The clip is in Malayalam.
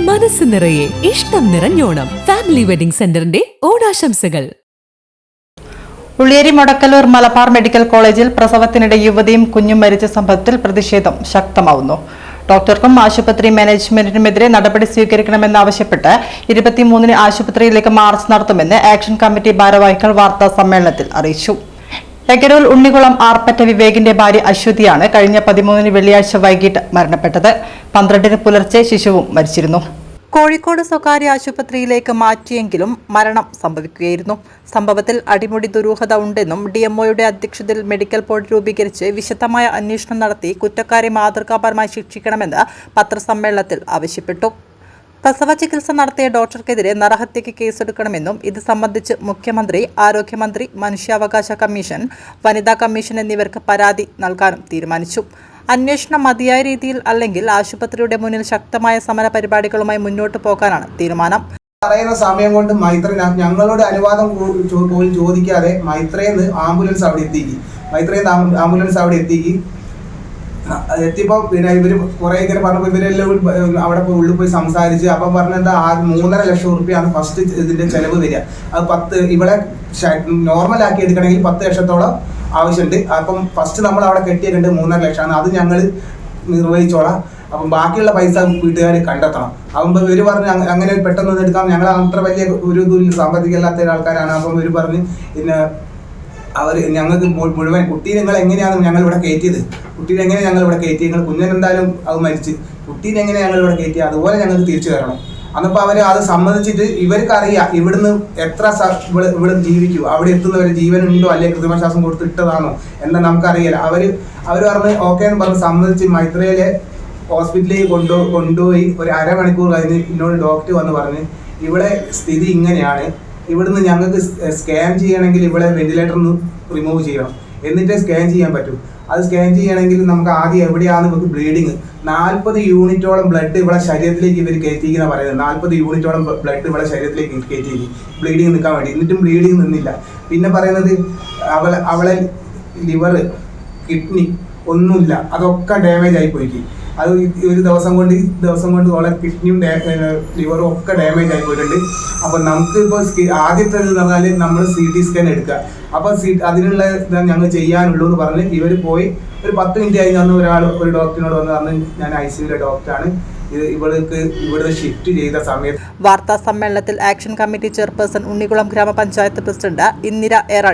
മനസ്സ് നിറയെ ഇഷ്ടം നിറഞ്ഞോണം. ഫാമിലി വെഡിംഗ് സെന്ററിന്റെ ഓണാശംസകൾ. ഉള്ളിയേരി മൊടക്കല്ലൂർ മലബാർ മെഡിക്കൽ കോളേജിൽ പ്രസവത്തിനിടെ യുവതിയും കുഞ്ഞും മരിച്ച സംഭവത്തിൽ പ്രതിഷേധം ശക്തമാവുന്നു. ഡോക്ടർക്കും ആശുപത്രി മാനേജ്മെന്റിനുമെതിരെ നടപടി സ്വീകരിക്കണമെന്നാവശ്യപ്പെട്ട് ഇരുപത്തിമൂന്നിന് ആശുപത്രിയിലേക്ക് മാർച്ച് നടത്തുമെന്ന് ആക്ഷൻ കമ്മിറ്റി ഭാരവാഹികൾ വാർത്താ സമ്മേളനത്തിൽ അറിയിച്ചു. എഗരൂൽ ഉണ്ണികുളം ആർപ്പറ്റ വിവേകിന്റെ ഭാര്യ അശ്വതിയാണ് കഴിഞ്ഞ പതിമൂന്നിന് വെള്ളിയാഴ്ച വൈകിട്ട് മരണപ്പെട്ടത്. പന്ത്രണ്ടിന് പുലർച്ചെ ശിശുവും മരിച്ചിരുന്നു. കോഴിക്കോട് സ്വകാര്യ ആശുപത്രിയിലേക്ക് മാറ്റിയെങ്കിലും മരണം സംഭവിക്കുകയായിരുന്നു. സംഭവത്തിൽ അടിമുടി ദുരൂഹത ഉണ്ടെന്നും ഡിഎംഒയുടെ അധ്യക്ഷതയിൽ മെഡിക്കൽ ബോർഡ് രൂപീകരിച്ച് വിശദമായ അന്വേഷണം നടത്തി കുറ്റക്കാരെ മാതൃകാപരമായി ശിക്ഷിക്കണമെന്ന് പത്രസമ്മേളനത്തിൽ ആവശ്യപ്പെട്ടു. പ്രസവ ചികിത്സ നടത്തിയ ഡോക്ടർക്കെതിരെ നരഹത്യയ്ക്ക് കേസെടുക്കണമെന്നും ഇത് സംബന്ധിച്ച് മുഖ്യമന്ത്രി ആരോഗ്യമന്ത്രി മനുഷ്യാവകാശ കമ്മീഷൻ വനിതാ കമ്മീഷൻ എന്നിവർക്ക് പരാതി നൽകാനും തീരുമാനിച്ചു. അന്വേഷണം മതിയായ രീതിയിൽ അല്ലെങ്കിൽ ആശുപത്രിയുടെ മുന്നിൽ ശക്തമായ സമര പരിപാടികളുമായി മുന്നോട്ട് പോകാനാണ് തീരുമാനം. പറയുന്ന സമയം കൊണ്ട് മൈത്ര ഞങ്ങളുടെ അനുവാദം പോലും ചോദിക്കാതെ മൈത്രേന്ന് ആംബുലൻസ് അവിടെ എത്തിക്കി മൈത്രേന്ന് ആംബുലൻസ് അവിടെ എത്തിക്കി എത്തിയപ്പോ പിന്നെ ഇവർ കുറെ ഇങ്ങനെ പറഞ്ഞപ്പോ ഇവരെല്ലാം അവിടെ പോയി ഉള്ളിൽ പോയി സംസാരിച്ച് അപ്പം പറഞ്ഞെന്താ ആ മൂന്നര ലക്ഷം റുപ്യാണ് ഫസ്റ്റ് ഇതിന്റെ ചെലവ് വരിക. അത് പത്ത് ഇവിടെ നോർമൽ ആക്കി എടുക്കണമെങ്കിൽ പത്ത് ലക്ഷത്തോളം ആവശ്യമുണ്ട്. അപ്പം ഫസ്റ്റ് നമ്മൾ അവിടെ കെട്ടിയിട്ടുണ്ട് മൂന്നര ലക്ഷമാണ്. അത് ഞങ്ങൾ നിർവഹിച്ചോളാം. അപ്പം ബാക്കിയുള്ള പൈസ വീട്ടുകാർ കണ്ടെത്തണം. അപ്പം ഇവർ പറഞ്ഞ് അങ്ങ- അങ്ങനെ പെട്ടെന്ന് എടുക്കാം. ഞങ്ങൾ അത്ര വലിയ ഒരു ഇതും സാമ്പത്തികമില്ലാത്ത ആൾക്കാരാണ്. അപ്പം ഇവർ പറഞ്ഞ് പിന്നെ അവർ ഞങ്ങൾക്ക് മുഴുവൻ കുട്ടീനെ നിങ്ങൾ എങ്ങനെയാണ് ഞങ്ങൾ ഇവിടെ കയറ്റിയത്? കുട്ടീനെ എങ്ങനെ ഞങ്ങൾ ഇവിടെ കയറ്റി നിങ്ങൾ കുഞ്ഞൻ എന്തായാലും അത് മരിച്ച്. കുട്ടീനെ എങ്ങനെ ഞങ്ങൾ ഇവിടെ കയറ്റി അതുപോലെ ഞങ്ങൾ തിരിച്ചു തരണം. അന്നപ്പോൾ അവർ അത് സമ്മതിച്ചിട്ട് ഇവർക്ക് അറിയാം ഇവിടുന്ന് എത്ര ഇവിടെ ജീവിക്കൂ അവിടെ എത്തുന്നവരെ ജീവൻ ഉണ്ടോ അല്ലെങ്കിൽ കൃത്രിമശ്വാസം കൊടുത്തിട്ടതാണോ എന്ന് നമുക്കറിയില്ല. അവർ അവർ പറഞ്ഞ് ഓക്കെ എന്ന് പറഞ്ഞ് സമ്മതിച്ച് മൈത്രയിലെ ഹോസ്പിറ്റലിലേക്ക് കൊണ്ടു കൊണ്ടുപോയി ഒരു അരമണിക്കൂർ കഴിഞ്ഞ് എന്നോട് ഡോക്ടർ വന്ന് പറഞ്ഞ് ഇവിടെ സ്ഥിതി ഇങ്ങനെയാണ്. ഇവിടുന്ന് ഞങ്ങൾക്ക് സ്കാൻ ചെയ്യണമെങ്കിൽ ഇവിടെ വെന്റിലേറ്റർ ഒന്ന് റിമൂവ് ചെയ്യണം. എന്നിട്ടേ സ്കാൻ ചെയ്യാൻ പറ്റും. അത് സ്കാൻ ചെയ്യണമെങ്കിൽ നമുക്ക് ആദ്യം എവിടെയാണ് നമുക്ക് ബ്ലീഡിങ് നാൽപ്പത് യൂണിറ്റോളം ബ്ലഡ് ഇവിടെ ശരീരത്തിലേക്ക് ഇവർ കയറ്റിക്കുന്ന പറയുന്നത്. നാൽപ്പത് യൂണിറ്റോളം ബ്ലഡ് ഇവിടെ ശരീരത്തിലേക്ക് കയറ്റിയിരിക്കും ബ്ലീഡിങ് നിൽക്കാൻ വേണ്ടി. എന്നിട്ടും ബ്ലീഡിങ് നിന്നില്ല. പിന്നെ പറയുന്നത് അവളെ അവളെ ലിവർ കിഡ്നി ഒന്നുമില്ല. അതൊക്കെ ഡാമേജ് ആയി പോയി അത് ഒരു ദിവസം കൊണ്ട് ദിവസം കൊണ്ട് വളരെ കിഡ്നിയും ലിവറും ഒക്കെ ഡാമേജ് ആയി പോയിട്ടുണ്ട്. അപ്പൊ നമുക്ക് ഇപ്പോൾ ആദ്യത്തെ എന്ന് പറഞ്ഞാൽ നമ്മൾ സി ടി സ്കാൻ എടുക്കുക. അപ്പൊ സി അതിനുള്ള ഇതാണ് ഞങ്ങൾ ചെയ്യാനുള്ളൂ എന്ന് പറഞ്ഞ് ഇവർ പോയി. ഒരു പത്ത് മിനിറ്റ് ആയി അന്ന് ഒരാൾ ഒരു ഡോക്ടറിനോട് വന്ന് പറഞ്ഞ് ഞാൻ ഐ സിയിലെ ഡോക്ടറാണ് ഷിഫ്റ്റ് ചെയ്ത സമയത്ത് വാർത്താ സമ്മേളനത്തിൽ ആക്ഷൻ കമ്മിറ്റി ചെയർപേഴ്സൺ ഉണ്ണികുളം ഗ്രാമപഞ്ചായത്ത് പ്രസിഡന്റ് ഇന്ദിര ഏറാൾ